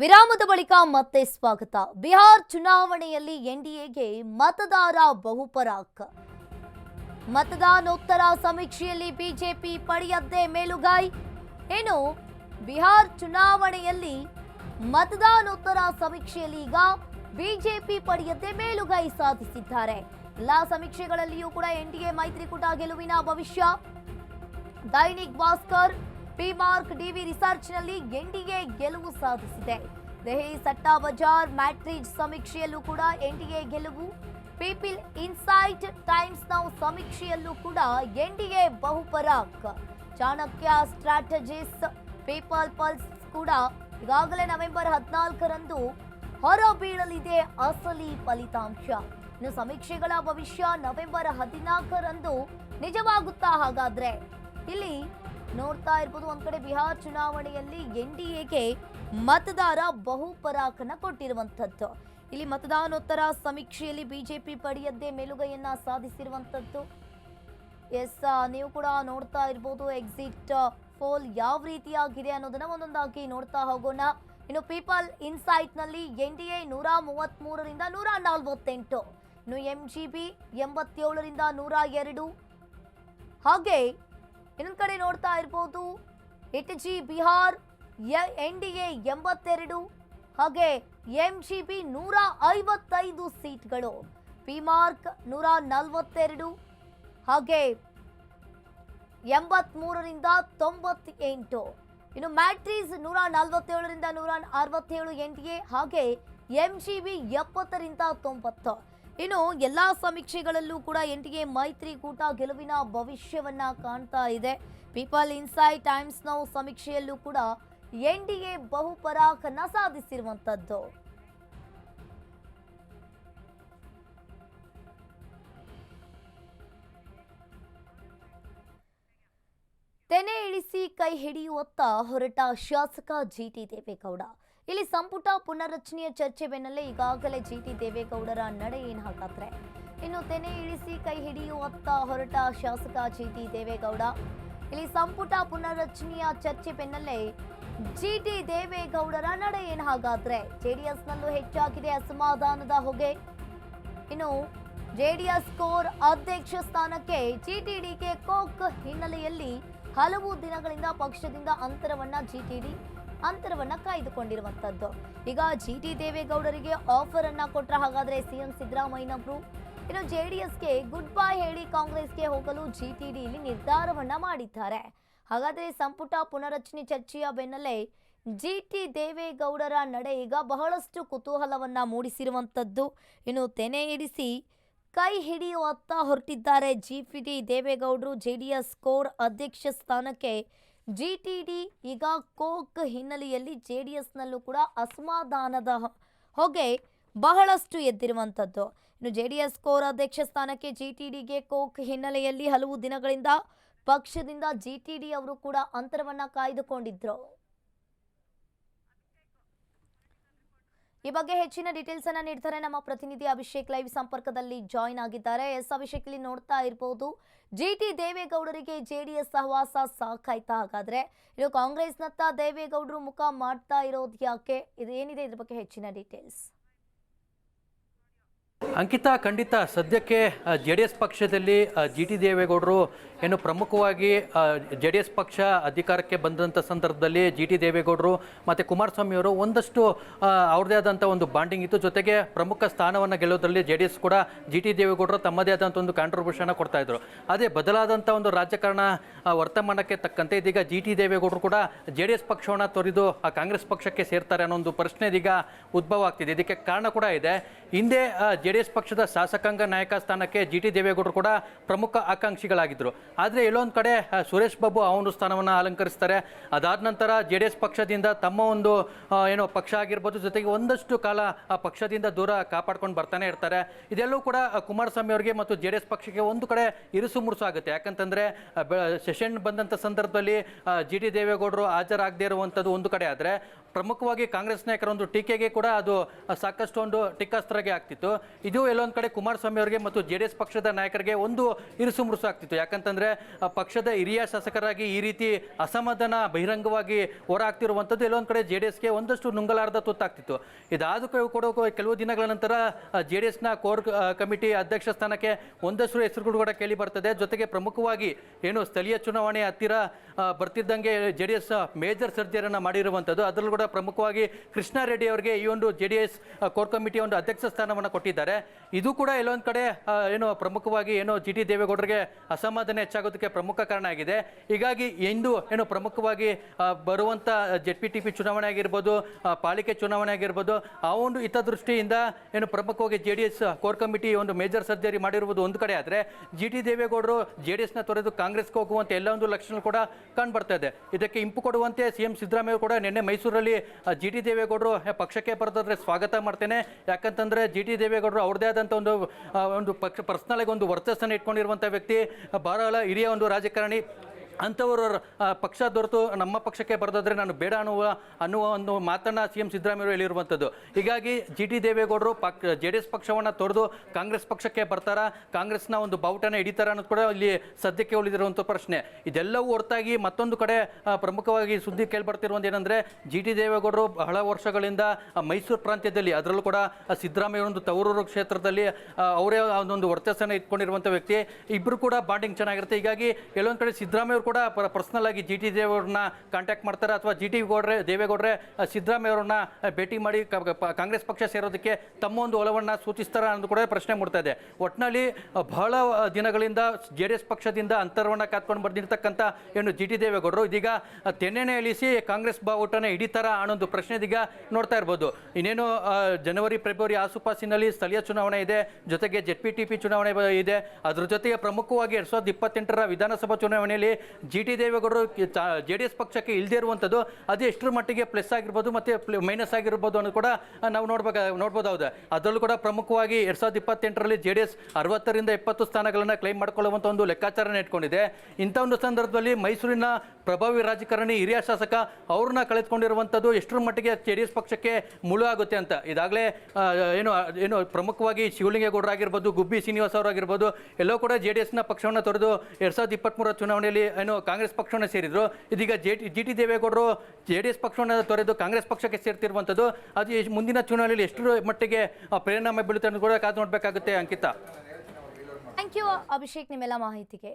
ವಿರಾಮದ ಬಳಿಕ ಮತ್ತೆ ಸ್ವಾಗತ. ಬಿಹಾರ್ ಚುನಾವಣೆಯಲ್ಲಿ ಎನ್ಡಿಎಗೆ ಮತದಾರ ಬಹುಪರಾಕ್. ಮತದಾನೋತ್ತರ ಸಮೀಕ್ಷೆಯಲ್ಲಿ ಬಿಜೆಪಿ ಪಡೆಯದ್ದೇ ಮೇಲುಗೈ. ಏನು ಬಿಹಾರ್ ಚುನಾವಣೆಯಲ್ಲಿ ಮತದಾನೋತ್ತರ ಸಮೀಕ್ಷೆಯಲ್ಲಿ ಈಗ ಬಿಜೆಪಿ ಪಡೆಯದ್ದೇ ಮೇಲುಗೈ ಸಾಧಿಸಿದ್ದಾರೆ. ಎಲ್ಲಾ ಸಮೀಕ್ಷೆಗಳಲ್ಲಿಯೂ ಕೂಡ ಎನ್ಡಿಎ ಮೈತ್ರಿಕೂಟ ಗೆಲುವಿನ ಭವಿಷ್ಯ. Dainik Bhaskar P mark DV ರಿಸರ್ಚ್ನಲ್ಲಿ NDA ಗೆಲುವು ಸಾಧಿಸಿದೆ. ದೆಹಲಿ ಸಟ್ಟಾ ಬಜಾರ್ ಮ್ಯಾಟ್ರಿಜ್ ಸಮೀಕ್ಷೆಯಲ್ಲೂ ಕೂಡ ಎನ್ಡಿಎ ಗೆಲುವು. ಪೀಪಿಲ್ ಇನ್ಸೈಟ್ ಟೈಮ್ಸ್ ನೌ ಸಮೀಕ್ಷೆಯಲ್ಲೂ ಕೂಡ ಎನ್ಡಿಎ ಬಹುಪರಾಕ್ ಚಾಣಕ್ಯ ಸ್ಟ್ರಾಟಜಿಸ್ ಪೀಪಲ್ ಪಲ್ಸ್ ಕೂಡ ಈಗಾಗಲೇ ನವೆಂಬರ್ ಹದಿನಾಲ್ಕರಂದು ಹೊರಬೀಳಲಿದೆ ಅಸಲಿ ಫಲಿತಾಂಶ. ಇನ್ನು ಸಮೀಕ್ಷೆಗಳ ಭವಿಷ್ಯ ನವೆಂಬರ್ ಹದಿನಾಲ್ಕರಂದು ನಿಜವಾಗುತ್ತಾ ಹಾಗಾದ್ರೆ? ಇಲ್ಲಿ ನೋಡ್ತಾ ಇರ್ಬೋದು. ಒಂದ್ ಕಡೆ ಬಿಹಾರ್ ಚುನಾವಣೆಯಲ್ಲಿ ಎನ್ ಡಿ ಎಗೆ ಮತದಾರ ಬಹುಪರಾಕನ ಕೊಟ್ಟಿರುವಂತದ್ದು ಇಲ್ಲಿ ಮತದಾನೋತ್ತರ ಸಮೀಕ್ಷೆಯಲ್ಲಿ ಬಿಜೆಪಿ ಪಡೆಯದ್ದೇ ಮೇಲುಗೈಯನ್ನ ಸಾಧಿಸಿರುವಂತದ್ದು ಎಸ್ ನೀವು ಕೂಡ ನೋಡ್ತಾ ಇರ್ಬೋದು ಎಕ್ಸಿಟ್ ಪೋಲ್ ಯಾವ ರೀತಿಯಾಗಿದೆ ಅನ್ನೋದನ್ನ ಒಂದೊಂದಾಗಿ ನೋಡ್ತಾ ಹೋಗೋಣ. ಇನ್ನು ಪೀಪಲ್ ಇನ್ಸೈಟ್ನಲ್ಲಿ ಎನ್ ಡಿ ಎ ನೂರ ಮೂವತ್ತ್ ಮೂರರಿಂದ ನೂರ ನಲ್ವತ್ತೆಂಟು, ಇನ್ನು ಎಂ ಜಿ ಬಿ ಎಂಬತ್ತೇಳರಿಂದ ನೂರ ಎರಡು. ಹಾಗೆ ಇನ್ನೊಂದು ಕಡೆ ನೋಡ್ತಾ ಇರ್ಬೋದು. ಇಟ್ ಜಿ, ಬಿಹಾರ್ ಎನ್ ಡಿ ಎ ಎಂಬತ್ತೆರಡು, ಹಾಗೆ ಎಂ ಜಿ ಬಿ ನೂರ ಐವತ್ತೈದು ಸೀಟ್ಗಳು. ಪಿ ಮಾರ್ಕ್ ನೂರ ನಲವತ್ತೆರಡು ಹಾಗೆ ಎಂಬತ್ಮೂರರಿಂದ ತೊಂಬತ್ತೆಂಟು. ಇನ್ನು ಮ್ಯಾಟ್ರೀಸ್ ನೂರ ನಲವತ್ತೇಳರಿಂದ ನೂರ ಅರವತ್ತೇಳು ಎನ್ ಡಿ ಎ, ಹಾಗೆ ಎಂ ಜಿ ಬಿ ಎಪ್ಪತ್ತರಿಂದ ತೊಂಬತ್ತು. ಇನ್ನು ಎಲ್ಲ ಸಮೀಕ್ಷೆಗಳಲ್ಲೂ ಕೂಡ ಎನ್ ಟಿ ಎ ಮೈತ್ರಿಕೂಟ ಗೆಲುವಿನ ಭವಿಷ್ಯವನ್ನ ಕಾಣ್ತಾ ಇದೆ. ಪೀಪಲ್ ಇನ್ಸೈಟ್ ಟೈಮ್ಸ್ ನೌ ಸಮೀಕ್ಷೆಯಲ್ಲೂ ಕೂಡ ಎನ್ ಡಿ ಎ ಬಹುಪರಾಕನ್ನ ಸಾಧಿಸಿರುವಂತದ್ದು. ತೆನೆ ಇಳಿಸಿ ಕೈ ಹಿಡಿಯುವತ್ತ ಹೊರಟ ಶಾಸಕ ಜಿಟಿ ದೇವೇಗೌಡ. ಇಲ್ಲಿ ಸಂಪುಟ ಪುನರ್ರಚನೆಯ ಚರ್ಚೆ ಬೆನ್ನಲ್ಲೇ ಈಗಾಗಲೇ ಜಿಟಿ ದೇವೇಗೌಡರ ನಡೆ ಏನು ಹಾಗಾದ್ರೆ ಇನ್ನು ತೆನೆ ಇಳಿಸಿ ಕೈ ಹಿಡಿಯುವತ್ತ ಹೊರಟ ಶಾಸಕ ಜಿಟಿ ದೇವೇಗೌಡ. ಇಲ್ಲಿ ಸಂಪುಟ ಪುನರ್ರಚನೆಯ ಚರ್ಚೆ ಬೆನ್ನಲ್ಲೇ ಜಿಟಿ ದೇವೇಗೌಡರ ನಡೆ ಏನು ಹಾಗಾದ್ರೆ ಜೆಡಿಎಸ್ನಲ್ಲೂ ಹೆಚ್ಚಾಗಿದೆ ಅಸಮಾಧಾನದ ಹೊಗೆ. ಇನ್ನು ಜೆಡಿಎಸ್ ಕೋರ್ ಅಧ್ಯಕ್ಷ ಸ್ಥಾನಕ್ಕೆ ಜಿಟಿಡಿಗೆ ಕೋಕ್ ಹಿನ್ನೆಲೆಯಲ್ಲಿ ಹಲವು ದಿನಗಳಿಂದ ಪಕ್ಷದಿಂದ ಅಂತರವನ್ನ ಜಿಟಿಡಿ ಅಂತರವನ್ನ ಕಾಯ್ದುಕೊಂಡಿರುವಂತದ್ದು. ಈಗ ಜಿ ಟಿ ದೇವೇಗೌಡರಿಗೆ ಆಫರ್ ಅನ್ನ ಕೊಟ್ರ ಹಾಗಾದ್ರೆ ಸಿಎಂ ಸಿದ್ದರಾಮಯ್ಯನವರು ಇನ್ನು ಜೆಡಿಎಸ್ಗೆ ಗುಡ್ ಬೈ ಹೇಳಿ ಕಾಂಗ್ರೆಸ್ಗೆ ಹೋಗಲು ಜಿಟಿಡಿ ಇಲ್ಲಿ ನಿರ್ಧಾರವನ್ನ ಮಾಡಿದ್ದಾರೆ. ಹಾಗಾದ್ರೆ ಸಂಪುಟ ಪುನರಚನೆ ಚರ್ಚೆಯ ಬೆನ್ನಲ್ಲೇ ಜಿ ಟಿ ದೇವೇಗೌಡರ ನಡೆ ಈಗ ಬಹಳಷ್ಟು ಕುತೂಹಲವನ್ನ ಮೂಡಿಸಿರುವಂಥದ್ದು ಇನ್ನು ತೆನೆ ಇಡಿಸಿ ಕೈ ಹಿಡಿಯುವತ್ತ ಹೊರಟಿದ್ದಾರೆ ಜಿ ಪಿ ಡಿ ದೇವೇಗೌಡರು. ಜೆ ಡಿ ಎಸ್ ಕೋರ್ ಅಧ್ಯಕ್ಷ ಸ್ಥಾನಕ್ಕೆ ಜಿಟಿಡಿ ಈಗ ಕೋಕ್ ಹಿನ್ನೆಲೆಯಲ್ಲಿ ಜೆಡಿಎಸ್ನಲ್ಲೂ ಕೂಡ ಅಸಮಾಧಾನದ ಹೊಗೆ ಬಹಳಷ್ಟು ಎದ್ದಿರುವಂಥದ್ದು. ಇನ್ನು ಜೆ ಡಿ ಎಸ್ ಕೋರ್ ಅಧ್ಯಕ್ಷ ಸ್ಥಾನಕ್ಕೆ ಜಿ ಟಿ ಡಿಗೆ ಕೋಕ್ ಹಿನ್ನೆಲೆಯಲ್ಲಿ ಹಲವು ದಿನಗಳಿಂದ ಪಕ್ಷದಿಂದ ಜಿ ಟಿ ಡಿ ಅವರು ಕೂಡ ಅಂತರವನ್ನು ಕಾಯ್ದುಕೊಂಡಿದ್ರು. ಈ ಬಗ್ಗೆ ಹೆಚ್ಚಿನ ಡೀಟೇಲ್ಸ್ ಅನ್ನ ನೀಡ್ತಾರೆ ನಮ್ಮ ಪ್ರತಿನಿಧಿ ಅಭಿಷೇಕ್ ಲೈವ್ ಸಂಪರ್ಕದಲ್ಲಿ ಜಾಯಿನ್ ಆಗಿದ್ದಾರೆ. ಎಸ್ ಅಭಿಷೇಕ್, ಇಲ್ಲಿ ನೋಡ್ತಾ ಇರಬಹುದು ಜಿ ಟಿ ದೇವೇಗೌಡರಿಗೆ ಜೆಡಿಎಸ್ ಸಹವಾಸ ಸಾಕಾಯ್ತಾ ಹಾಗಾದ್ರೆ ಇದು ಕಾಂಗ್ರೆಸ್ನತ್ತ ದೇವೇಗೌಡರು ಮುಖ ಮಾಡ್ತಾ ಇರೋದು ಯಾಕೆ? ಇದು ಏನಿದೆ ಇದ್ರ ಬಗ್ಗೆ ಹೆಚ್ಚಿನ ಡೀಟೇಲ್ಸ್ ಅಂಕಿತಾ ಖಂಡಿತ ಸದ್ಯಕ್ಕೆ ಜೆ ಡಿ ಎಸ್ ಪಕ್ಷದಲ್ಲಿ ಜಿ ಟಿ ದೇವೇಗೌಡರು ಏನು ಪ್ರಮುಖವಾಗಿ ಜೆ ಡಿ ಎಸ್ ಪಕ್ಷ ಅಧಿಕಾರಕ್ಕೆ ಬಂದಂಥ ಸಂದರ್ಭದಲ್ಲಿ ಜಿ ಟಿ ದೇವೇಗೌಡರು ಮತ್ತು ಕುಮಾರಸ್ವಾಮಿ ಅವರು ಒಂದಷ್ಟು ಅವ್ರದೇ ಆದಂಥ ಒಂದು ಬಾಂಡಿಂಗ್ ಇತ್ತು. ಜೊತೆಗೆ ಪ್ರಮುಖ ಸ್ಥಾನವನ್ನು ಗೆಲ್ಲೋದ್ರಲ್ಲಿ ಜೆ ಡಿ ಎಸ್ ಕೂಡ ಜಿ ಟಿ ದೇವೇಗೌಡರು ತಮ್ಮದೇ ಆದಂಥ ಒಂದು ಕಾಂಟ್ರಿಬ್ಯೂಷನ್ ಕೊಡ್ತಾಯಿದ್ರು ಅದೇ ಬದಲಾದಂಥ ಒಂದು ರಾಜಕಾರಣ ವರ್ತಮಾನಕ್ಕೆ ತಕ್ಕಂತೆ ಇದೀಗ ಜಿ ಟಿ ದೇವೇಗೌಡರು ಕೂಡ ಜೆ ಡಿ ಎಸ್ ಪಕ್ಷವನ್ನು ತೊರೆದು, ಆ, ಕಾಂಗ್ರೆಸ್ ಪಕ್ಷಕ್ಕೆ ಸೇರ್ತಾರೆ ಅನ್ನೋ ಒಂದು ಪ್ರಶ್ನೆ ಇದೀಗ ಉದ್ಭವ ಆಗ್ತಿದೆ. ಇದಕ್ಕೆ ಕಾರಣ ಕೂಡ ಇದೆ. ಹಿಂದೆ ಜೆ ಡಿ ಎಸ್ ಪಕ್ಷದ ಶಾಸಕಾಂಗ ನಾಯಕ ಸ್ಥಾನಕ್ಕೆ ಜಿ ಟಿ ದೇವೇಗೌಡರು ಕೂಡ ಪ್ರಮುಖ ಆಕಾಂಕ್ಷಿಗಳಾಗಿದ್ದರು. ಆದರೆ ಎಲ್ಲೊಂದು ಕಡೆ ಸುರೇಶ್ ಬಾಬು ಒಂದು ಸ್ಥಾನವನ್ನು ಅಲಂಕರಿಸ್ತಾರೆ. ಅದಾದ ನಂತರ ಜೆ ಡಿ ಎಸ್ ಪಕ್ಷದಿಂದ ತಮ್ಮ ಒಂದು ಏನೋ ಪಕ್ಷ ಆಗಿರ್ಬೋದು, ಜೊತೆಗೆ ಒಂದಷ್ಟು ಕಾಲ ಆ ಪಕ್ಷದಿಂದ ದೂರ ಕಾಪಾಡ್ಕೊಂಡು ಬರ್ತಾನೆ ಇರ್ತಾರೆ. ಇದೆಲ್ಲವೂ ಕೂಡ ಕುಮಾರಸ್ವಾಮಿ ಅವರಿಗೆ ಮತ್ತು ಜೆ ಡಿ ಎಸ್ ಪಕ್ಷಕ್ಕೆ ಒಂದು ಕಡೆ ಇರುಸು ಮುರುಸು ಆಗುತ್ತೆ. ಯಾಕಂತಂದರೆ ಸೆಷನ್ ಬಂದಂಥ ಸಂದರ್ಭದಲ್ಲಿ ಜಿ ಟಿ ದೇವೇಗೌಡರು ಹಾಜರಾಗದೇ ಇರುವಂಥದ್ದು ಒಂದು ಕಡೆ ಆದರೆ ಪ್ರಮುಖವಾಗಿ ಕಾಂಗ್ರೆಸ್ ನಾಯಕರ ಒಂದು ಟೀಕೆಗೆ ಕೂಡ ಅದು ಸಾಕಷ್ಟು ಒಂದು ಟೀಕಾಸ್ತ್ರಗೆ ಆಗ್ತಿತ್ತು. ಇದು ಎಲ್ಲೊಂದು ಕಡೆ ಕುಮಾರಸ್ವಾಮಿ ಅವರಿಗೆ ಮತ್ತು ಜೆ ಪಕ್ಷದ ನಾಯಕರಿಗೆ ಒಂದು ಇರುಸು ಮುರುಸು ಆಗ್ತಿತ್ತು. ಯಾಕಂತಂದ್ರೆ ಪಕ್ಷದ ಹಿರಿಯ ಶಾಸಕರಾಗಿ ಈ ರೀತಿ ಅಸಮಾಧಾನ ಬಹಿರಂಗವಾಗಿ ಹೊರ ಆಗ್ತಿರುವಂಥದ್ದು ಎಲ್ಲೊಂದು ಕಡೆ ಜೆ ಡಿ ಎಸ್ಗೆ ಒಂದಷ್ಟು ನುಂಗಲಾರದ ತುತ್ತಾಗ್ತಿತ್ತು. ಇದಾದ ಕೂಡ ಕೆಲವು ದಿನಗಳ ನಂತರ ಜೆ ಡಿ ಎಸ್ನ ಕೋರ್ ಕಮಿಟಿ ಅಧ್ಯಕ್ಷ ಸ್ಥಾನಕ್ಕೆ ಒಂದಷ್ಟು ಹೆಸರುಗಳು ಕೂಡ ಕೇಳಿ ಬರ್ತದೆ. ಜೊತೆಗೆ ಪ್ರಮುಖವಾಗಿ ಏನು ಸ್ಥಳೀಯ ಚುನಾವಣೆ ಹತ್ತಿರ ಬರ್ತಿದ್ದಂಗೆ ಜೆ ಮೇಜರ್ ಸರ್ಜರಿಯನ್ನು ಮಾಡಿರುವಂಥದ್ದು ಅದರಲ್ಲೂ ಕೂಡ ಪ್ರಮುಖವಾಗಿ ಕೃಷ್ಣಾರೆಡ್ಡಿ ಅವರಿಗೆ ಈ ಒಂದು ಜೆ ಕೋರ್ ಕಮಿಟಿಯ ಒಂದು ಅಧ್ಯಕ್ಷ ಸ್ಥಾನವನ್ನು ಕೊಟ್ಟಿದ್ದಾರೆ. ಇದು ಕೂಡ ಎಲ್ಲೊಂದು ಕಡೆ ಏನು ಪ್ರಮುಖವಾಗಿ ಏನು ಜಿ ಟಿ ದೇವೇಗೌಡರಿಗೆ ಅಸಮಾಧಾನ ಹೆಚ್ಚಾಗೋದಕ್ಕೆ ಪ್ರಮುಖ ಕಾರಣ ಆಗಿದೆ. ಹೀಗಾಗಿ ಇಂದು ಏನು ಪ್ರಮುಖವಾಗಿ ಬರುವಂಥ ಜೆಡ್ ಪಿ ಟಿ ಪಿ ಚುನಾವಣೆ ಆಗಿರ್ಬೋದು ಪಾಲಿಕೆ ಚುನಾವಣೆ ಆಗಿರ್ಬೋದು, ಆ ಒಂದು ಹಿತದೃಷ್ಟಿಯಿಂದ ಏನು ಪ್ರಮುಖವಾಗಿ J D S core committee ಒಂದು ಮೇಜರ್ ಸರ್ಜರಿ ಮಾಡಿರುವುದು ಒಂದು ಕಡೆ ಆದರೆ, ಜಿ ಟಿ ದೇವೇಗೌಡರು ಜೆ ಡಿ ಎಸ್ನ ತೊರೆದು ಕಾಂಗ್ರೆಸ್ಗೆ ಹೋಗುವಂಥ ಎಲ್ಲ ಒಂದು ಲಕ್ಷಣ ಕೂಡ ಕಂಡು ಇದೆ. ಇದಕ್ಕೆ ಇಂಪು ಕೊಡುವಂತೆ ಸಿ ಎಂ ಸಿದ್ದರಾಮಯ್ಯ ಕೂಡ ನಿನ್ನೆ ಮೈಸೂರಲ್ಲಿ ಜಿ ಟಿ ದೇವೇಗೌಡರು ಪಕ್ಷಕ್ಕೆ ಬರೋದಾದ್ರೆ ಸ್ವಾಗತ ಮಾಡ್ತೇನೆ. ಯಾಕಂತಂದರೆ ಜಿ ಟಿ ದೇವೇಗೌಡರು ಅವ್ರದ್ದೇ ಆದಂಥ ಒಂದು ಒಂದು ಪಕ್ಷ ಪರ್ಸ್ನಲಾಗಿ ಒಂದು ವರ್ಚಸ್ಸನ್ನು ಇಟ್ಕೊಂಡಿರುವಂಥ ವ್ಯಕ್ತಿ ಬಹಳ ಹಿರಿಯ ಒಂದು ರಾಜಕಾರಣಿ. ಅಂಥವರು ಪಕ್ಷ ದೊರೆತು ನಮ್ಮ ಪಕ್ಷಕ್ಕೆ ಬರೆದಾದ್ರೆ ನಾನು ಬೇಡ ಅನ್ನುವ ಅನ್ನುವ ಒಂದು ಮಾತನ್ನು ಸಿ ಎಂ ಸಿದ್ದರಾಮಯ್ಯ ಹೇಳಿರುವಂಥದ್ದು. ಹೀಗಾಗಿ ಜಿ ಟಿ ದೇವೇಗೌಡರು ಪಕ್, ಜೆ ಡಿ ಎಸ್ ಪಕ್ಷವನ್ನು ತೊರೆದು ಕಾಂಗ್ರೆಸ್ ಪಕ್ಷಕ್ಕೆ ಬರ್ತಾರಾ, ಕಾಂಗ್ರೆಸ್ನ ಒಂದು ಬಾವುಟನ ಹಿಡಿತಾರ ಅನ್ನೋದು ಕೂಡ ಇಲ್ಲಿ ಸದ್ಯಕ್ಕೆ ಉಳಿದಿರುವಂಥ ಪ್ರಶ್ನೆ. ಇದೆಲ್ಲವೂ ಹೊರತಾಗಿ ಮತ್ತೊಂದು ಕಡೆ ಪ್ರಮುಖವಾಗಿ ಸುದ್ದಿ ಕೇಳ್ಬರ್ತಿರುವಂಥ ಏನಂದರೆ, ಜಿ ಟಿ ದೇವೇಗೌಡರು ಬಹಳ ವರ್ಷಗಳಿಂದ ಮೈಸೂರು ಪ್ರಾಂತ್ಯದಲ್ಲಿ, ಅದರಲ್ಲೂ ಕೂಡ ಸಿದ್ದರಾಮಯ್ಯ ಒಂದು ತವರೂರು ಕ್ಷೇತ್ರದಲ್ಲಿ ಅವರೇ ಒಂದೊಂದು ವರ್ಚಸ್ಸನ್ನು ಇಟ್ಕೊಂಡಿರುವಂಥ ವ್ಯಕ್ತಿ. ಇಬ್ಬರು ಕೂಡ ಬಾಂಡಿಂಗ್ ಚೆನ್ನಾಗಿರುತ್ತೆ. ಹೀಗಾಗಿ ಕೆಲವೊಂದು ಕಡೆ ಸಿದ್ದರಾಮಯ್ಯ ಕೂಡ ಪರ್ಸನಲ್ ಆಗಿ ಜಿ ಟಿ ದೇವೇಗೌಡರನ್ನ ಕಾಂಟ್ಯಾಕ್ಟ್ ಮಾಡ್ತಾರೆ ಅಥವಾ ಜಿ ಟಿ ಗೌಡ್ರೆ ದೇವೇಗೌಡ್ರೆ ಸಿದ್ದರಾಮಯ್ಯ ಅವ್ರನ್ನ ಭೇಟಿ ಮಾಡಿ ಕಾಂಗ್ರೆಸ್ ಪಕ್ಷ ಸೇರೋದಕ್ಕೆ ತಮ್ಮ ಒಂದು ಒಲವನ್ನು ಸೂಚಿಸ್ತಾರೆ ಅನ್ನೋದು ಕೂಡ ಪ್ರಶ್ನೆ ಮೂಡ್ತಾ ಇದೆ. ಒಟ್ಟಿನಲ್ಲಿ ಬಹಳ ದಿನಗಳಿಂದ ಜೆ ಡಿ ಎಸ್ ಪಕ್ಷದಿಂದ ಅಂತರವನ್ನು ಕಾತ್ಕೊಂಡು ಬಂದಿರತಕ್ಕಂಥ ಏನು ಜಿ ಟಿ ದೇವೇಗೌಡರು ಇದೀಗ ಆ, ತೆನ್ನೆಣ್ಣೆ ಇಳಿಸಿ ಕಾಂಗ್ರೆಸ್ ಬಾವುಟನ ಹಿಡಿತಾರ ಅನ್ನೋದು ಪ್ರಶ್ನೆ ಇದೀಗ ನೋಡ್ತಾ ಇರ್ಬೋದು. ಇನ್ನೇನು ಜನವರಿ ಫೆಬ್ರವರಿ ಆಸುಪಾಸಿನಲ್ಲಿ ಸ್ಥಳೀಯ ಚುನಾವಣೆ ಇದೆ ಜೊತೆಗೆ ಜೆಡ್ ಪಿ ಟಿ ಪಿ ಚುನಾವಣೆ ಇದೆ. ಅದ್ರ ಜೊತೆಗೆ ಪ್ರಮುಖವಾಗಿ ಎರಡು ಸಾವಿರದ ಇಪ್ಪತ್ತೆಂಟರ ವಿಧಾನಸಭಾ ಚುನಾವಣೆಯಲ್ಲಿ ಜಿ ಟಿ ದೇವೇಗೌಡರು ಜೆ ಡಿ ಎಸ್ ಪಕ್ಷಕ್ಕೆ ಇಲ್ಲದೇ ಇರುವಂಥದ್ದು, ಅದು ಎಷ್ಟರ ಮಟ್ಟಿಗೆ ಪ್ಲಸ್ ಆಗಿರ್ಬೋದು ಮತ್ತು ಮೈನಸ್ ಆಗಿರ್ಬೋದು ಅನ್ನೋದು ಕೂಡ ನಾವು ನೋಡ್ಬೋದು ಹೌದು ಅದರಲ್ಲೂ ಕೂಡ ಪ್ರಮುಖವಾಗಿ ಎರಡು ಸಾವಿರದ ಇಪ್ಪತ್ತೆಂಟರಲ್ಲಿ ಜೆ ಡಿ ಎಸ್ ಅರವತ್ತರಿಂದ ಎಪ್ಪತ್ತು ಸ್ಥಾನಗಳನ್ನು ಕ್ಲೈಮ್ ಮಾಡ್ಕೊಳ್ಳುವಂಥ ಒಂದು ಲೆಕ್ಕಾಚಾರನ ಇಟ್ಕೊಂಡಿದೆ. ಇಂಥ ಒಂದು ಸಂದರ್ಭದಲ್ಲಿ ಮೈಸೂರಿನ ಪ್ರಭಾವಿ ರಾಜಕಾರಣಿ ಹಿರಿಯ ಶಾಸಕ ಅವ್ರನ್ನ ಕಳೆದುಕೊಂಡಿರುವಂಥದ್ದು ಎಷ್ಟರ ಮಟ್ಟಿಗೆ ಜೆ ಡಿ ಎಸ್ ಪಕ್ಷಕ್ಕೆ ಮುಳು ಆಗುತ್ತೆ ಅಂತ. ಇದಾಗಲೇ ಏನು ಏನು ಪ್ರಮುಖವಾಗಿ ಶಿವಲಿಂಗೇಗೌಡರಾಗಿರ್ಬೋದು, ಗುಬ್ಬಿ ಶ್ರೀನಿವಾಸ್ ಅವರಾಗಿರ್ಬೋದು, ಎಲ್ಲೋ ಕೂಡ ಜೆ ಡಿ ಎಸ್ನ ಪಕ್ಷವನ್ನು ತೊರೆದು ಎರಡು ಸಾವಿರದ ಇಪ್ಪತ್ತ್ಮೂರ ಚುನಾವಣೆಯಲ್ಲಿ ಏನು ಕಾಂಗ್ರೆಸ್ ಪಕ್ಷವನ್ನು ಸೇರಿದ್ರು. ಇದೀಗ ಜೆ ಟಿ, ಜಿ ಟಿ ದೇವೇಗೌಡರು ಜೆ ಡಿ ಎಸ್ ಪಕ್ಷವನ್ನು ತೊರೆದು ಕಾಂಗ್ರೆಸ್ ಪಕ್ಷಕ್ಕೆ ಸೇರ್ತಿರುವಂಥದ್ದು ಅದು ಮುಂದಿನ ಚುನಾವಣೆಯಲ್ಲಿ ಎಷ್ಟು ಮಟ್ಟಿಗೆ ಪರಿಣಾಮ ಬೀಳುತ್ತೆ ಅನ್ನೋದು ಕೂಡ ಕಾದು ನೋಡಬೇಕಾಗುತ್ತೆ, ಅಂಕಿತ. ಥ್ಯಾಂಕ್ ಯು ಅಭಿಷೇಕ್, ನಿಮ್ಮೆಲ್ಲ ಮಾಹಿತಿಗೆ.